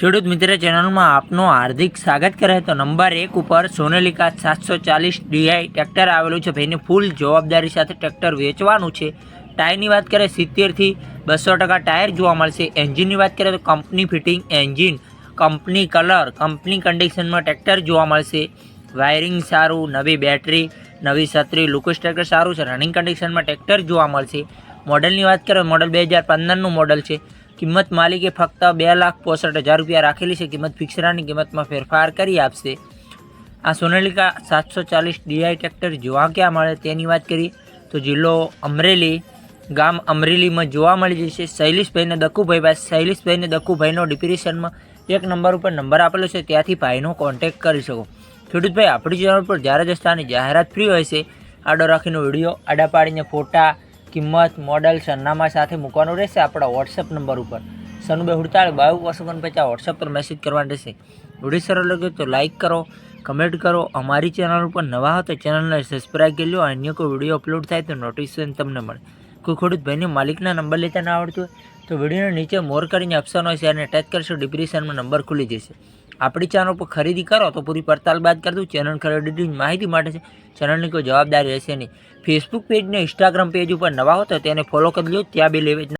ખેડૂત મિત્ર ચેનલમાં આપનું હાર્દિક સ્વાગત કરે તો નંબર એક ઉપર સોનેલિકા સાતસો ચાલીસ ડીઆઈ ટ્રેક્ટર આવેલું છે. ભાઈને ફૂલ જવાબદારી સાથે ટ્રેક્ટર વેચવાનું છે. ટાયરની વાત કરીએ, સિત્તેરથી બસો ટકા ટાયર જોવા મળશે. એન્જિનની વાત કરીએ તો company fitting engine, company colour, company કન્ડિશનમાં ટ્રેક્ટર જોવા મળશે. વાયરિંગ સારું, નવી બેટરી, નવી છત્રી, લુકસ ટ્રેક્ટર સારું છે. રનિંગ કન્ડિશનમાં ટ્રેક્ટર જોવા મળશે. મોડલની વાત કરીએ મોડલ બે હજાર પંદરનું મોડલ છે. કિંમત માલિકે ફક્ત બે લાખ પોસઠ હજાર રૂપિયા રાખેલી છે. કિંમત ફિક્સરાની કિંમતમાં ફેરફાર કરી આપશે. આ સોનાલિકા સાતસો ચાલીસ ડીઆઈ ટ્રેક્ટર જોવા ક્યાં મળે તેની વાત કરી. તો જિલ્લો અમરેલી, ગામ અમરેલીમાં જોવા મળી જશે. શૈલેષભાઈને દક્કુભાઈ પાસે, શૈલેષભાઈને દક્કુભાઈનો ડિપ્રેશનમાં એક નંબર ઉપર નંબર આપેલો છે. ત્યાંથી ભાઈનો કોન્ટેક્ટ કરી શકો. ખેડૂતભાઈ, આપણી ચેનલ પર જ્યારે જ સ્થાની જાહેરાત ફ્રી હોય છે, આડો રાખીને વીડિયો, આડા પાડીને ફોટા કિંમત, મોડલ, સરનામા સાથે મૂકવાનું રહેશે આપણા વોટ્સએપ નંબર ઉપર. સનુબે હુડતાળ બાવીસ વર્ષ ઓગણપચાસ વોટ્સએપ પર મેસેજ કરવાનો રહેશે. વીડિયો સરળ લાગ્યો તો લાઇક કરો કમેન્ટ કરો. અમારી ચેનલ ઉપર નવા હો તો ચેનલને સબસ્ક્રાઈબ કરી લો. અન્ય કોઈ વીડિયો અપલોડ થાય તો નોટિફિકેશન તમને મળે. કોઈ ખેડૂત ભાઈને માલિકના નંબર લેતા ના આવડતું હોય તો વિડીયોને નીચે મોર કરીને ઓપ્શન હોય છે અને ટચ કરશો. ડિપ્રેશનમાં નંબર ખુલી જશે. આપણી ચેનલ પર ખરીદી કરો તો પૂરી પડતાલ બાદ કરી દઉં. ચેનલ ખરીદીની માહિતી માટે છે. ચેનલની કોઈ જવાબદારી રહેશે નહીં. ફેસબુક પેજ ને ઇન્સ્ટાગ્રામ પેજ ઉપર નવા હો તો તેને ફોલો કરી લો ત્યાં બી લેવેજ